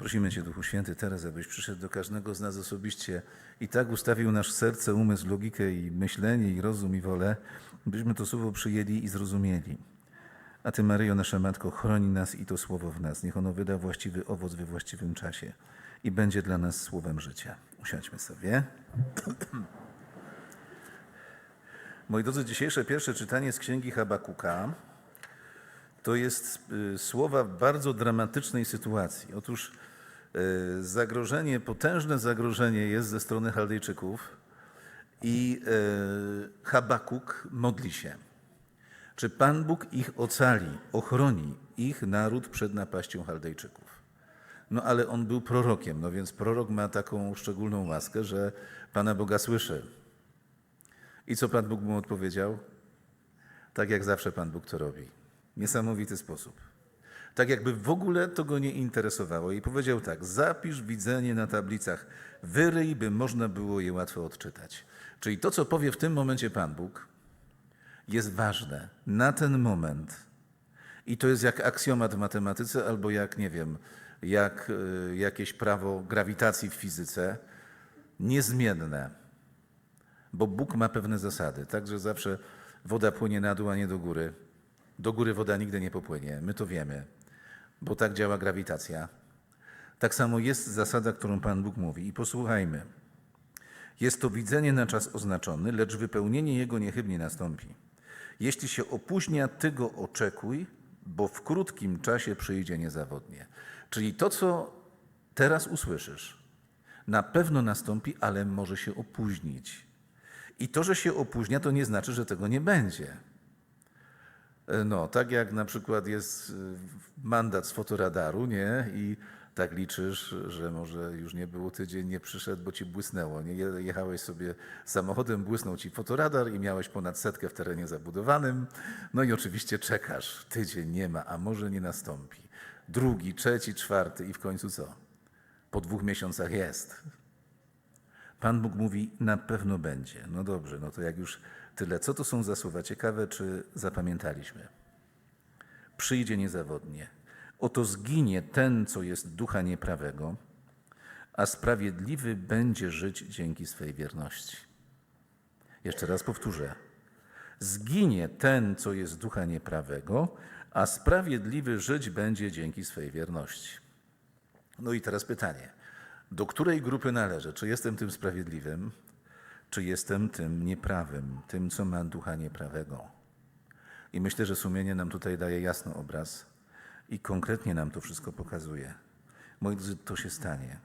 Prosimy Cię, Duchu Święty, teraz, abyś przyszedł do każdego z nas osobiście i tak ustawił nasz serce, umysł, logikę i myślenie, i rozum, i wolę, byśmy to słowo przyjęli i zrozumieli. A Ty, Maryjo, nasza Matko, chroni nas i to słowo w nas. Niech ono wyda właściwy owoc we właściwym czasie i będzie dla nas słowem życia. Usiądźmy sobie. Moi drodzy, dzisiejsze pierwsze czytanie z Księgi Habakuka to jest y, słowa w bardzo dramatycznej sytuacji. Otóż zagrożenie, potężne zagrożenie jest ze strony Chaldejczyków i y, Habakuk modli się. Czy Pan Bóg ich ocali, ochroni ich naród przed napaścią Chaldejczyków? No ale on był prorokiem, no więc prorok ma taką szczególną łaskę, że Pana Boga słyszy. I co Pan Bóg mu odpowiedział? Tak jak zawsze Pan Bóg to robi. Niesamowity sposób. Tak jakby w ogóle to go nie interesowało. I powiedział tak: zapisz widzenie na tablicach, wyryj, by można było je łatwo odczytać. Czyli to, co powie w tym momencie Pan Bóg, jest ważne na ten moment. I to jest jak aksjomat w matematyce, albo jak, nie wiem, jak y, jakieś prawo grawitacji w fizyce, niezmienne. Bo Bóg ma pewne zasady, tak, że zawsze woda płynie na dół, a nie do góry. Do góry woda nigdy nie popłynie, my to wiemy, bo tak działa grawitacja. Tak samo jest zasada, którą Pan Bóg mówi. I posłuchajmy. Jest to widzenie na czas oznaczony, lecz wypełnienie jego niechybnie nastąpi. Jeśli się opóźnia, ty go oczekuj, bo w krótkim czasie przyjdzie niezawodnie. Czyli to, co teraz usłyszysz, na pewno nastąpi, ale może się opóźnić. I to, że się opóźnia, to nie znaczy, że tego nie będzie. No, tak jak na przykład jest y, mandat z fotoradaru, nie? I tak liczysz, że może już nie było tydzień, nie przyszedł, bo ci błysnęło. Nie? Je- Jechałeś sobie samochodem, błysnął ci fotoradar i miałeś ponad setkę w terenie zabudowanym. No i oczywiście czekasz. Tydzień nie ma, a może nie nastąpi. Drugi, trzeci, czwarty i w końcu co? Po dwóch miesiącach jest. Pan Bóg mówi, na pewno będzie. No dobrze, no to jak już tyle. Co to są za słowa? Ciekawe, czy zapamiętaliśmy. Przyjdzie niezawodnie. Oto zginie ten, co jest ducha nieprawego, a sprawiedliwy będzie żyć dzięki swej wierności. Jeszcze raz powtórzę. Zginie ten, co jest ducha nieprawego, a sprawiedliwy żyć będzie dzięki swej wierności. No i teraz pytanie. Do której grupy należę? Czy jestem tym sprawiedliwym, czy jestem tym nieprawym, tym, co ma ducha nieprawego? I myślę, że sumienie nam tutaj daje jasny obraz i konkretnie nam to wszystko pokazuje. Moi drodzy, to się stanie.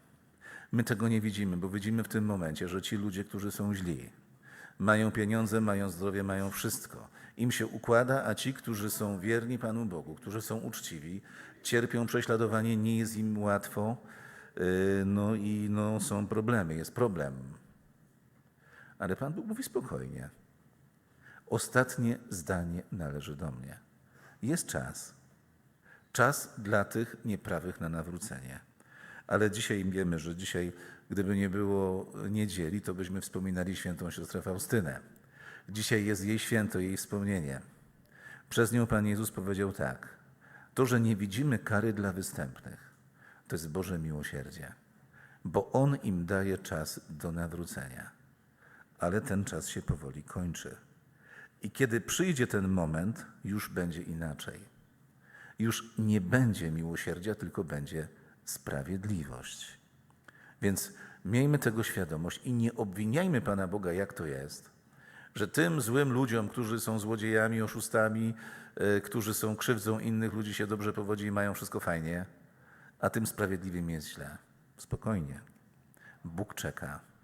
My tego nie widzimy, bo widzimy w tym momencie, że ci ludzie, którzy są źli, mają pieniądze, mają zdrowie, mają wszystko. Im się układa, a ci, którzy są wierni Panu Bogu, którzy są uczciwi, cierpią prześladowanie, nie jest im łatwo, yy, no i no, są problemy, jest problem. Ale Pan Bóg mówi spokojnie. Ostatnie zdanie należy do mnie. Jest czas. Czas dla tych nieprawych na nawrócenie. Ale dzisiaj wiemy, że dzisiaj, gdyby nie było niedzieli, to byśmy wspominali świętą siostrę Faustynę. Dzisiaj jest jej święto, jej wspomnienie. Przez nią Pan Jezus powiedział tak. To, że nie widzimy kary dla występnych, to jest Boże miłosierdzie, bo On im daje czas do nawrócenia. Ale ten czas się powoli kończy. I kiedy przyjdzie ten moment, już będzie inaczej. Już nie będzie miłosierdzia, tylko będzie sprawiedliwość. Więc miejmy tego świadomość i nie obwiniajmy Pana Boga, jak to jest, że tym złym ludziom, którzy są złodziejami, oszustami, y, którzy są krzywdzą innych ludzi, się dobrze powodzi i mają wszystko fajnie, a tym sprawiedliwym jest źle. Spokojnie. Bóg czeka.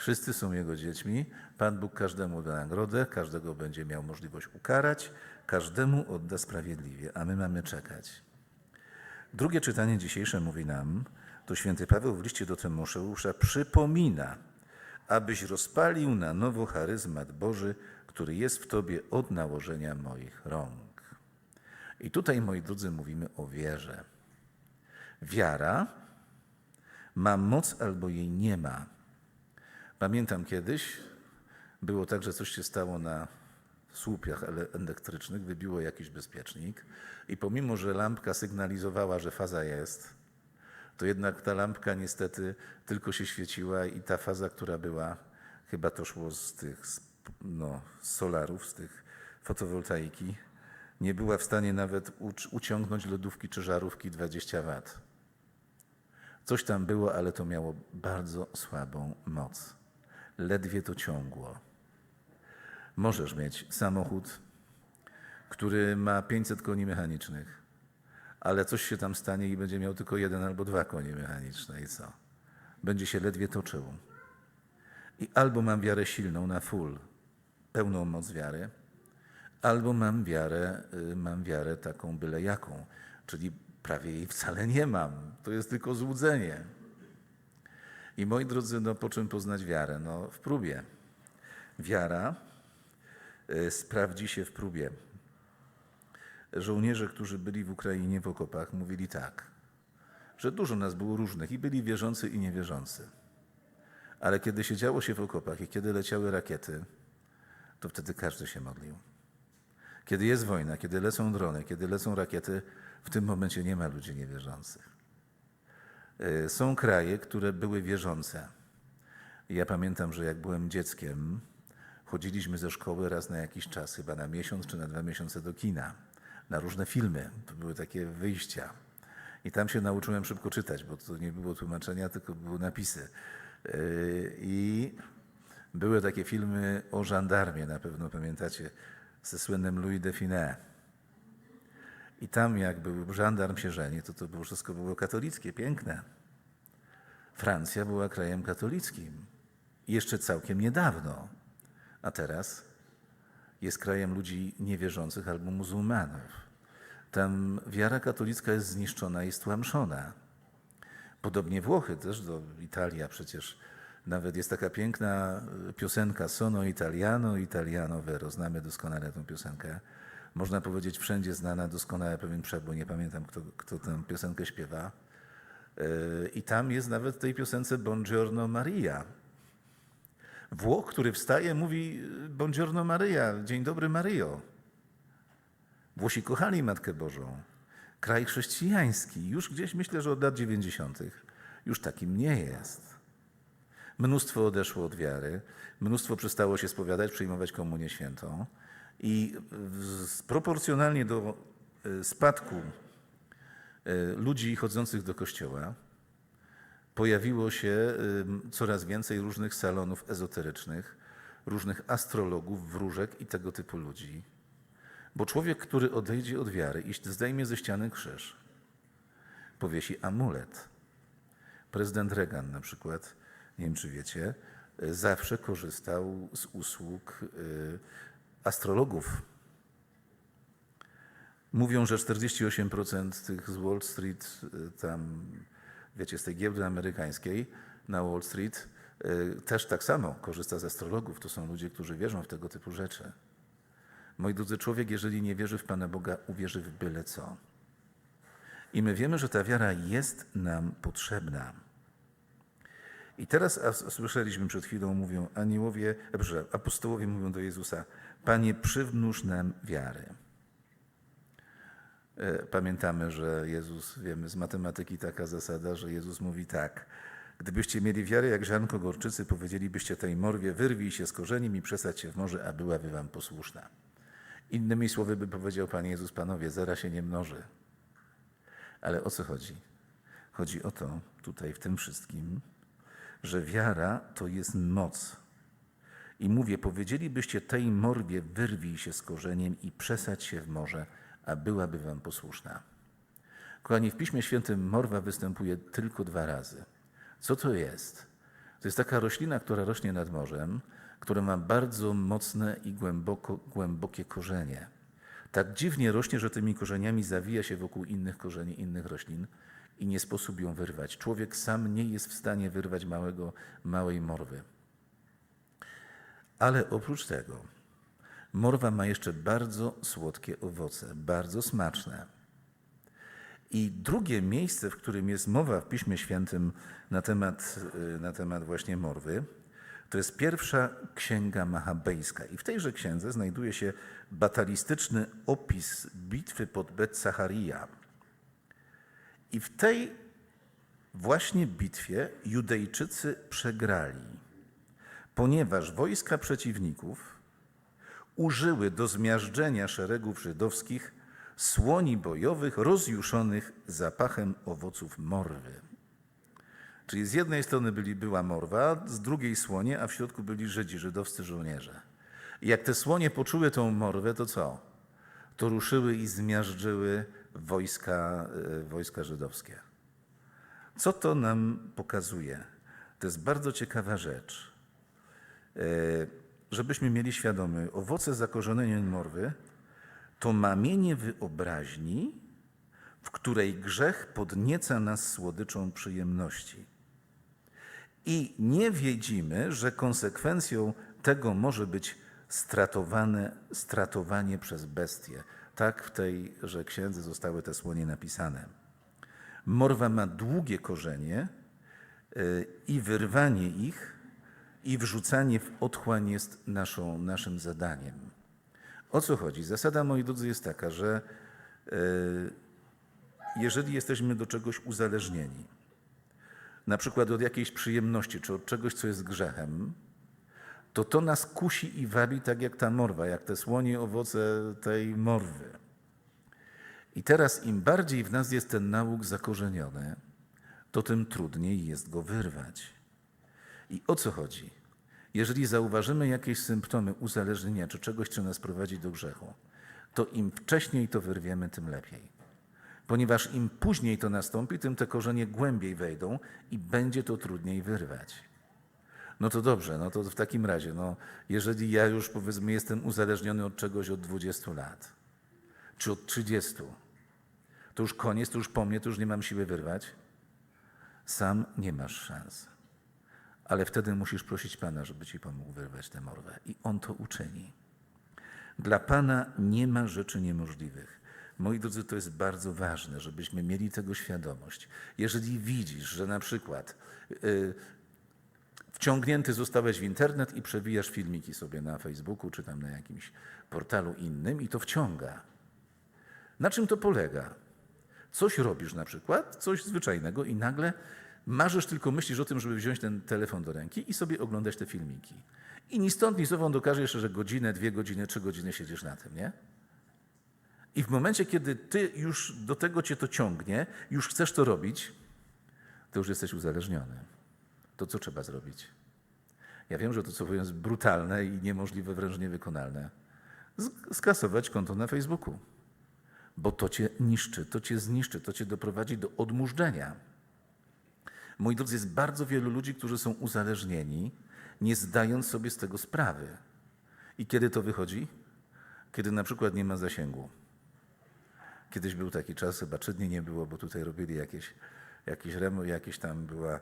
Wszyscy są Jego dziećmi. Pan Bóg każdemu da nagrodę, każdego będzie miał możliwość ukarać, każdemu odda sprawiedliwie, a my mamy czekać. Drugie czytanie dzisiejsze mówi nam, to święty Paweł w liście do Tymoteusza przypomina, abyś rozpalił na nowo charyzmat Boży, który jest w tobie od nałożenia moich rąk. I tutaj, moi drodzy, mówimy o wierze. Wiara ma moc albo jej nie ma. Pamiętam kiedyś, było tak, że coś się stało na słupiach ele- elektrycznych, wybiło jakiś bezpiecznik i pomimo, że lampka sygnalizowała, że faza jest, to jednak ta lampka niestety tylko się świeciła i ta faza, która była, chyba to szło z tych no, solarów, z tych fotowoltaiki, nie była w stanie nawet uciągnąć lodówki czy żarówki 20 W. Coś tam było, ale to miało bardzo słabą moc. Ledwie to ciągło. Możesz mieć samochód, który ma 500 koni mechanicznych, ale coś się tam stanie i będzie miał tylko jeden albo dwa konie mechaniczne i co? Będzie się ledwie toczył. I albo mam wiarę silną na full, pełną moc wiary, albo mam wiarę, y, mam wiarę taką byle jaką, czyli prawie jej wcale nie mam. To jest tylko złudzenie. I moi drodzy, no po czym poznać wiarę? No w próbie. Wiara y, sprawdzi się w próbie. Żołnierze, którzy byli w Ukrainie w okopach, mówili tak, że dużo nas było różnych i byli wierzący i niewierzący. Ale kiedy siedziało się w okopach i kiedy leciały rakiety, to wtedy każdy się modlił. Kiedy jest wojna, kiedy lecą drony, kiedy lecą rakiety, w tym momencie nie ma ludzi niewierzących. Y, Są kraje, które były wierzące. Ja pamiętam, że jak byłem dzieckiem, chodziliśmy ze szkoły raz na jakiś czas, chyba na miesiąc czy na dwa miesiące do kina, na różne filmy. To były takie wyjścia. I tam się nauczyłem szybko czytać, bo to nie było tłumaczenia, tylko były napisy. Yy, I były takie filmy o żandarmie, na pewno pamiętacie, ze słynnym Louis de Funès. I tam jak był żandarm się to to było wszystko było katolickie, piękne. Francja była krajem katolickim. Jeszcze całkiem niedawno. A teraz jest krajem ludzi niewierzących albo muzułmanów. Tam wiara katolicka jest zniszczona i stłamszona. Podobnie Włochy też, do Italia przecież. Nawet jest taka piękna piosenka Sono Italiano, Italiano Vero. Znamy doskonale tę piosenkę. Można powiedzieć wszędzie znana, doskonale pewien przebój. Nie pamiętam, kto, kto tę piosenkę śpiewa. Y, I tam jest nawet w tej piosence Buongiorno Maria. Włoch, który wstaje, mówi Buongiorno Maria, dzień dobry Mario. Włosi kochali Matkę Bożą. Kraj chrześcijański, już gdzieś myślę, że od lat 90. już takim nie jest. Mnóstwo odeszło od wiary, mnóstwo przestało się spowiadać, przyjmować komunię świętą i proporcjonalnie do y, spadku y, ludzi chodzących do kościoła pojawiło się coraz więcej różnych salonów ezoterycznych, różnych astrologów, wróżek i tego typu ludzi. Bo człowiek, który odejdzie od wiary i zdejmie ze ściany krzyż, powiesi amulet. Prezydent Reagan na przykład, nie wiem czy wiecie, y, zawsze korzystał z usług astrologów. Mówią, że 48% tych z Wall Street, y, tam, wiecie, z tej giełdy amerykańskiej na Wall Street, y, też tak samo korzysta z astrologów. To są ludzie, którzy wierzą w tego typu rzeczy. Moi drodzy, człowiek, jeżeli nie wierzy w Pana Boga, uwierzy w byle co. I my wiemy, że ta wiara jest nam potrzebna. I teraz słyszeliśmy przed chwilą, mówią aniołowie, e, przepraszam, apostołowie mówią do Jezusa, Panie, przywnóż nam wiary. E, Pamiętamy, że Jezus, wiemy z matematyki taka zasada, że Jezus mówi tak. Gdybyście mieli wiarę jak ziarnko gorczycy, powiedzielibyście tej morwie, wyrwij się z korzeniem i przesadź się w morze, a byłaby wam posłuszna. Innymi słowy by powiedział Pan Jezus, Panowie, zera się nie mnoży. Ale o co chodzi? Chodzi o to tutaj w tym wszystkim, że wiara to jest moc. I mówię, powiedzielibyście tej morwie, wyrwij się z korzeniem i przesadź się w morze, a byłaby wam posłuszna. Kochani, w Piśmie Świętym morwa występuje tylko dwa razy. Co to jest? To jest taka roślina, która rośnie nad morzem, która ma bardzo mocne i głęboko, głębokie korzenie. Tak dziwnie rośnie, że tymi korzeniami zawija się wokół innych korzeni, innych roślin i nie sposób ją wyrwać. Człowiek sam nie jest w stanie wyrwać małego, małej morwy. Ale oprócz tego, morwa ma jeszcze bardzo słodkie owoce, bardzo smaczne. I drugie miejsce, w którym jest mowa w Piśmie Świętym na temat, y, na temat właśnie morwy, to jest pierwsza księga machabejska. I w tejże księdze znajduje się batalistyczny opis bitwy pod Bet Sacharia. I w tej właśnie bitwie Judejczycy przegrali, ponieważ wojska przeciwników użyły do zmiażdżenia szeregów żydowskich słoni bojowych rozjuszonych zapachem owoców morwy. Czyli z jednej strony byli, była morwa, z drugiej słonie, a w środku byli Żydzi, żydowscy żołnierze. I jak te słonie poczuły tą morwę, to co? To ruszyły i zmiażdżyły wojska, e, wojska żydowskie. Co to nam pokazuje? To jest bardzo ciekawa rzecz. E, Żebyśmy mieli świadomy, owoce zakorzenienia morwy to mamienie wyobraźni, w której grzech podnieca nas słodyczą przyjemności. I nie wiedzimy, że konsekwencją tego może być stratowane, stratowanie przez bestie. Tak w tejże księdze zostały te słonie napisane. Morwa ma długie korzenie y, i wyrwanie ich i wrzucanie w otchłań jest naszą, naszym zadaniem. O co chodzi? Zasada, moi drodzy, jest taka, że y, jeżeli jesteśmy do czegoś uzależnieni, na przykład od jakiejś przyjemności czy od czegoś, co jest grzechem, to to nas kusi i wabi tak jak ta morwa, jak te słonie owoce tej morwy. I teraz im bardziej w nas jest ten nauk zakorzeniony, to tym trudniej jest go wyrwać. I o co chodzi? Jeżeli zauważymy jakieś symptomy uzależnienia czy czegoś, co nas prowadzi do grzechu, to im wcześniej to wyrwiemy, tym lepiej. Ponieważ im później to nastąpi, tym te korzenie głębiej wejdą i będzie to trudniej wyrwać. No to dobrze, no to w takim razie, no, jeżeli ja już powiedzmy jestem uzależniony od czegoś od 20 lat, czy od 30, to już koniec, to już po mnie, to już nie mam siły wyrwać. Sam nie masz szans. Ale wtedy musisz prosić Pana, żeby ci pomógł wyrwać tę morwę. I On to uczyni. Dla Pana nie ma rzeczy niemożliwych. Moi drodzy, to jest bardzo ważne, żebyśmy mieli tego świadomość. Jeżeli widzisz, że na przykład yy, wciągnięty zostałeś w internet i przewijasz filmiki sobie na Facebooku czy tam na jakimś portalu innym i to wciąga. Na czym to polega? Coś robisz na przykład, coś zwyczajnego i nagle marzysz tylko, myślisz o tym, żeby wziąć ten telefon do ręki i sobie oglądać te filmiki. I ni stąd, ni zowąd okaże jeszcze, że godzinę, dwie godziny, trzy godziny siedzisz na tym, nie? I w momencie, kiedy ty już do tego cię to ciągnie, już chcesz to robić, to już jesteś uzależniony. To co trzeba zrobić? Ja wiem, że to co powiem jest brutalne i niemożliwe, wręcz niewykonalne. Skasować konto na Facebooku. Bo to cię niszczy, to cię zniszczy, to cię doprowadzi do odmurzenia. Moi drodzy, jest bardzo wielu ludzi, którzy są uzależnieni, nie zdając sobie z tego sprawy. I kiedy to wychodzi? Kiedy na przykład nie ma zasięgu. Kiedyś był taki czas, chyba trzy dni nie było, bo tutaj robili jakieś, jakieś remo, jakieś tam była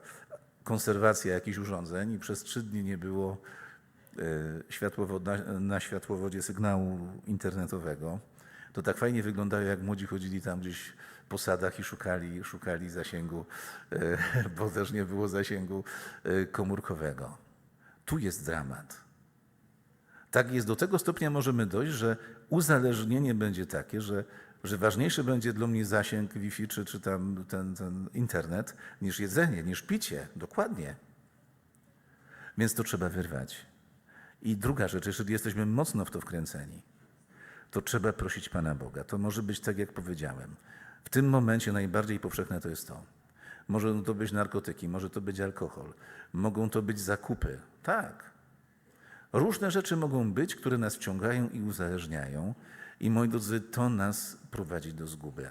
konserwacja jakichś urządzeń i przez trzy dni nie było e, na światłowodzie sygnału internetowego. To tak fajnie wyglądało, jak młodzi chodzili tam gdzieś po sadach i szukali, szukali zasięgu, e, bo też nie było zasięgu e, komórkowego. Tu jest dramat. Tak jest, do tego stopnia możemy dojść, że uzależnienie będzie takie, że, że ważniejszy będzie dla mnie zasięg Wi-Fi czy, czy tam ten, ten internet niż jedzenie, niż picie. Dokładnie. Więc to trzeba wyrwać. I druga rzecz, jeżeli jesteśmy mocno w to wkręceni, to trzeba prosić Pana Boga. To może być tak, jak powiedziałem. W tym momencie najbardziej powszechne to jest to. Może to być narkotyki, może to być alkohol, mogą to być zakupy. Tak. Różne rzeczy mogą być, które nas wciągają i uzależniają, i moi drodzy, to nas prowadzi do zguby.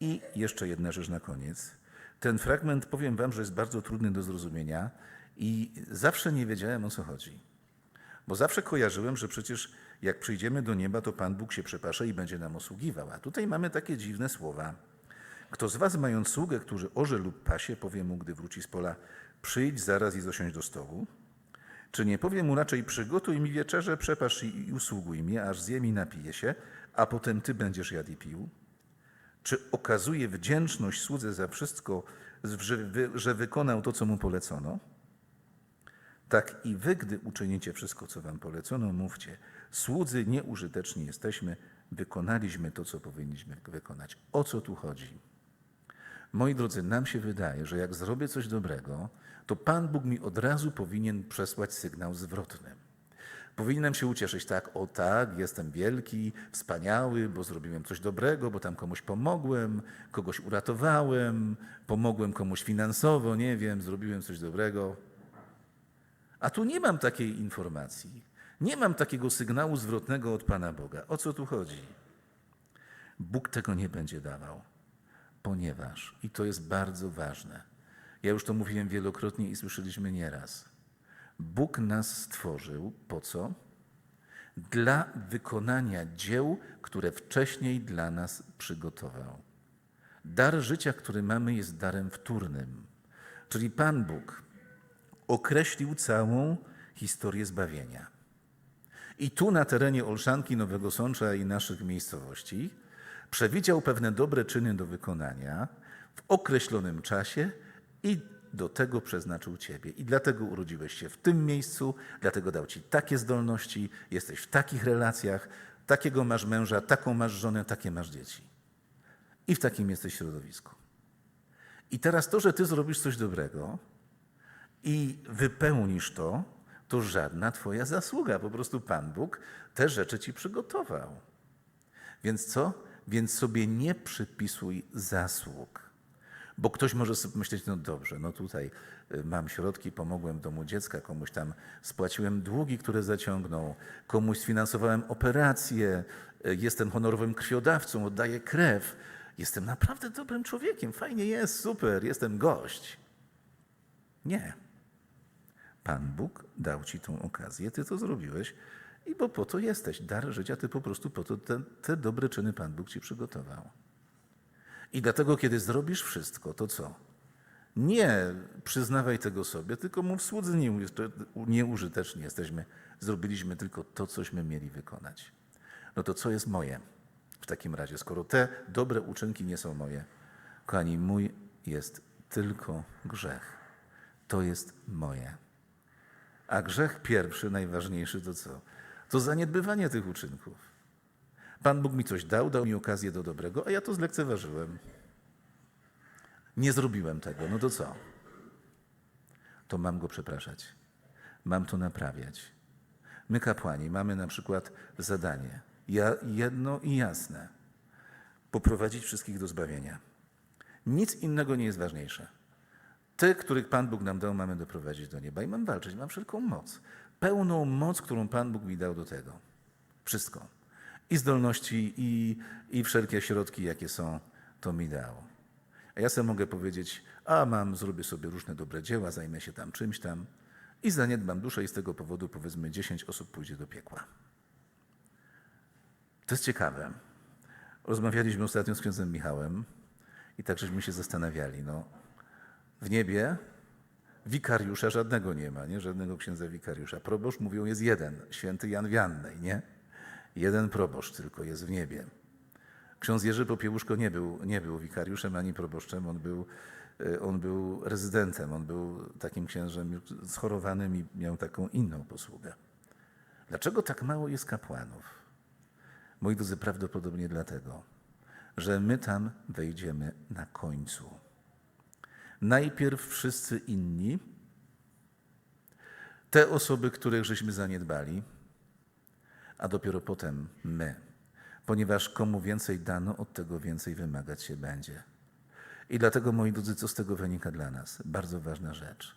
I jeszcze jedna rzecz na koniec. Ten fragment, powiem Wam, że jest bardzo trudny do zrozumienia i zawsze nie wiedziałem o co chodzi. Bo zawsze kojarzyłem, że przecież jak przyjdziemy do nieba, to Pan Bóg się przepasze i będzie nam usługiwał. A tutaj mamy takie dziwne słowa. Kto z was, mając sługę, który orze lub pasie, powie mu, gdy wróci z pola, przyjdź zaraz i zasiądź do stołu? Czy nie powie mu raczej, przygotuj mi wieczerze, przepasz i, usługuj mnie, aż zjem i napiję się, a potem ty będziesz jadł i pił? Czy okazuje wdzięczność słudze za wszystko, że wykonał to, co mu polecono? Tak i wy, gdy uczynicie wszystko, co wam polecono, mówcie. Słudzy nieużyteczni jesteśmy, wykonaliśmy to, co powinniśmy wykonać. O co tu chodzi? Moi drodzy, nam się wydaje, że jak zrobię coś dobrego, to Pan Bóg mi od razu powinien przesłać sygnał zwrotny. Powinienem się ucieszyć, tak, o tak, jestem wielki, wspaniały, bo zrobiłem coś dobrego, bo tam komuś pomogłem, kogoś uratowałem, pomogłem komuś finansowo, nie wiem, zrobiłem coś dobrego. A tu nie mam takiej informacji. Nie mam takiego sygnału zwrotnego od Pana Boga. O co tu chodzi? Bóg tego nie będzie dawał, ponieważ, i to jest bardzo ważne, ja już to mówiłem wielokrotnie i słyszeliśmy nieraz, Bóg nas stworzył po co? Dla wykonania dzieł, które wcześniej dla nas przygotował. Dar życia, który mamy, jest darem wtórnym. Czyli Pan Bóg określił całą historię zbawienia. I tu na terenie Olszanki, Nowego Sącza i naszych miejscowości przewidział pewne dobre czyny do wykonania w określonym czasie i do tego przeznaczył Ciebie. I dlatego urodziłeś się w tym miejscu, dlatego dał Ci takie zdolności, jesteś w takich relacjach, takiego masz męża, taką masz żonę, takie masz dzieci. I w takim jesteś środowisku. I teraz to, że Ty zrobisz coś dobrego i wypełnisz to, to żadna Twoja zasługa. Po prostu Pan Bóg te rzeczy Ci przygotował. Więc co? Więc sobie nie przypisuj zasług. Bo ktoś może sobie myśleć, no dobrze, no tutaj y, mam środki, pomogłem domu dziecka, komuś tam spłaciłem długi, które zaciągnął, komuś sfinansowałem operację, y, jestem honorowym krwiodawcą, oddaję krew. Jestem naprawdę dobrym człowiekiem, fajnie jest, super, jestem gość. Nie. Pan Bóg dał ci tą okazję, ty to zrobiłeś i bo po to jesteś. Dar życia, ty po prostu po to te, te dobre czyny Pan Bóg ci przygotował. I dlatego, kiedy zrobisz wszystko, to co? Nie przyznawaj tego sobie, tylko mów słudzy nieużyte- nieużyteczni jesteśmy. Zrobiliśmy tylko to, cośmy mieli wykonać. No to co jest moje w takim razie, skoro te dobre uczynki nie są moje? Kochani, mój jest tylko grzech. To jest moje. A grzech pierwszy, najważniejszy to co? To zaniedbywanie tych uczynków. Pan Bóg mi coś dał, dał mi okazję do dobrego, a ja to zlekceważyłem. Nie zrobiłem tego. No to co? To mam go przepraszać. Mam to naprawiać. My, kapłani, mamy na przykład zadanie ja, jedno i jasne: poprowadzić wszystkich do zbawienia. Nic innego nie jest ważniejsze. Tych, których Pan Bóg nam dał, mamy doprowadzić do nieba i mam walczyć. Mam wszelką moc. Pełną moc, którą Pan Bóg mi dał do tego. Wszystko. I zdolności, i, i wszelkie środki, jakie są, to mi dał. A ja sobie mogę powiedzieć, a mam, zrobię sobie różne dobre dzieła, zajmę się tam czymś tam i zaniedbam duszę i z tego powodu powiedzmy 10 osób pójdzie do piekła. To jest ciekawe. Rozmawialiśmy ostatnio z księdzem Michałem i tak żeśmy się zastanawiali. No, w niebie wikariusza żadnego nie ma, nie? żadnego księdza wikariusza. Proboszcz, mówią, jest jeden, święty Jan Wiannej, nie? Jeden proboszcz tylko jest w niebie. Ksiądz Jerzy Popiełuszko nie był, nie był wikariuszem ani proboszczem, on był, e, on był rezydentem, on był takim księżem schorowanym i miał taką inną posługę. Dlaczego tak mało jest kapłanów? Moi drodzy, prawdopodobnie dlatego, że my tam wejdziemy na końcu. Najpierw wszyscy inni, te osoby, których żeśmy zaniedbali, a dopiero potem my, ponieważ komu więcej dano, od tego więcej wymagać się będzie. I dlatego, moi drodzy, co z tego wynika dla nas? Bardzo ważna rzecz.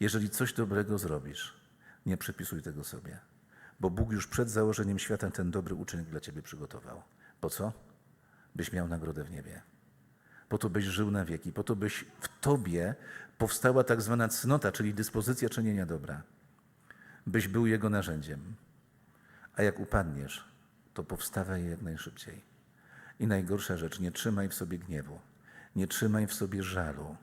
Jeżeli coś dobrego zrobisz, nie przypisuj tego sobie, bo Bóg już przed założeniem świata ten dobry uczynek dla ciebie przygotował. Po co? Byś miał nagrodę w niebie. Po to byś żył na wieki, po to byś w tobie powstała tak zwana cnota, czyli dyspozycja czynienia dobra. Byś był jego narzędziem. A jak upadniesz, to powstawaj jak najszybciej. I najgorsza rzecz, nie trzymaj w sobie gniewu, nie trzymaj w sobie żalu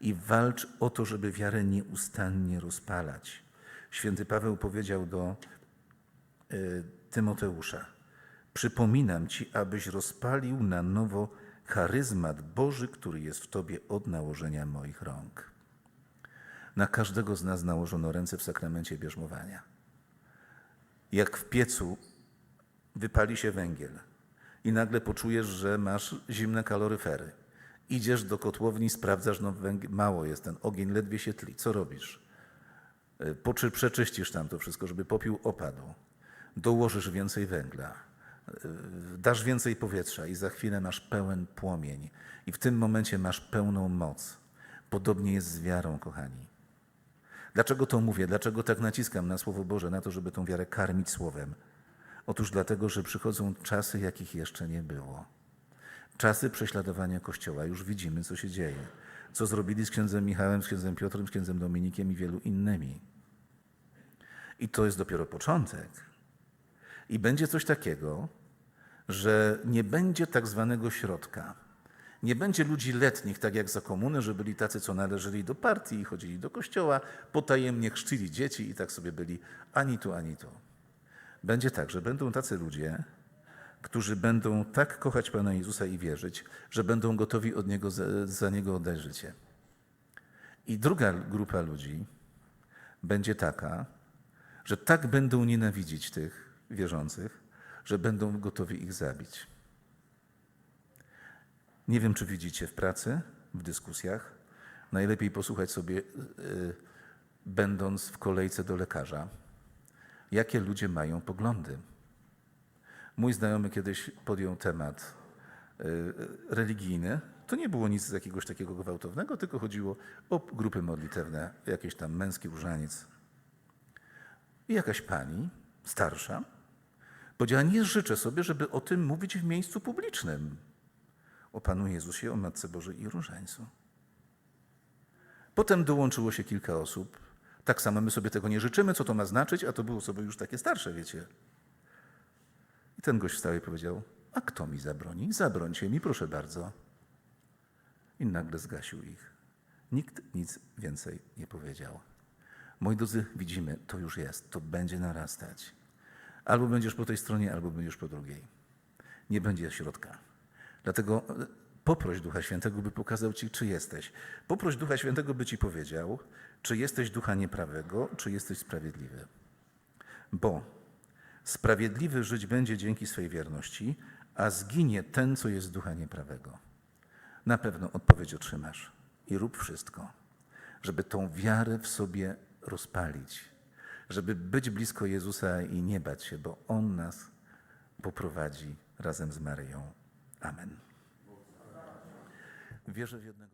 i walcz o to, żeby wiarę nieustannie rozpalać. Święty Paweł powiedział do y, Tymoteusza: Przypominam ci, abyś rozpalił na nowo charyzmat Boży, który jest w tobie od nałożenia moich rąk. Na każdego z nas nałożono ręce w sakramencie bierzmowania. Jak w piecu wypali się węgiel i nagle poczujesz, że masz zimne kaloryfery Idziesz do kotłowni, sprawdzasz, no mało jest, ten ogień ledwie się tli. Co robisz? Y, Poczy, przeczyścisz tam to wszystko, żeby popiół opadł. Dołożysz więcej węgla, y, dasz więcej powietrza i za chwilę masz pełen płomień. I w tym momencie masz pełną moc. Podobnie jest z wiarą, kochani. Dlaczego to mówię? Dlaczego tak naciskam na Słowo Boże, na to, żeby tą wiarę karmić Słowem? Otóż dlatego, że przychodzą czasy, jakich jeszcze nie było. Czasy prześladowania Kościoła. Już widzimy, co się dzieje. Co zrobili z księdzem Michałem, z księdzem Piotrem, z księdzem Dominikiem i wielu innymi. I to jest dopiero początek. I będzie coś takiego, że nie będzie tak zwanego środka. Nie będzie ludzi letnich, tak jak za komuny, że byli tacy, co należeli do partii i chodzili do kościoła, potajemnie chrzcili dzieci i tak sobie byli ani tu, ani tu. Będzie tak, że będą tacy ludzie, którzy będą tak kochać Pana Jezusa i wierzyć, że będą gotowi od niego, za, za Niego oddać życie. I druga grupa ludzi będzie taka, że tak będą nienawidzić tych wierzących, że będą gotowi ich zabić. Nie wiem, czy widzicie w pracy, w dyskusjach. Najlepiej posłuchać sobie, yy, będąc w kolejce do lekarza, jakie ludzie mają poglądy. Mój znajomy kiedyś podjął temat y, religijny. To nie było nic jakiegoś takiego gwałtownego, tylko chodziło o grupy modlitewne, jakiś tam męski różaniec. I jakaś pani, starsza, powiedziała, nie życzę sobie, żeby o tym mówić w miejscu publicznym. O Panu Jezusie, o Matce Bożej i Różańcu. Potem dołączyło się kilka osób. Tak samo my sobie tego nie życzymy, co to ma znaczyć, a to było sobie już takie starsze, wiecie. I ten gość wstał i powiedział, a kto mi zabroni? Zabrońcie mi, proszę bardzo. I nagle zgasił ich. Nikt nic więcej nie powiedział. Moi drodzy, widzimy, to już jest, to będzie narastać. Albo będziesz po tej stronie, albo będziesz po drugiej. Nie będzie środka. Dlatego e, poproś Ducha Świętego, by pokazał ci, czy jesteś. Poproś Ducha Świętego, by ci powiedział, czy jesteś ducha nieprawego, czy jesteś sprawiedliwy. Bo sprawiedliwy żyć będzie dzięki swej wierności, a zginie ten, co jest ducha nieprawego. Na pewno odpowiedź otrzymasz i rób wszystko, żeby tą wiarę w sobie rozpalić, żeby być blisko Jezusa i nie bać się, bo On nas poprowadzi razem z Maryją. Amen. Wierzę w jednego.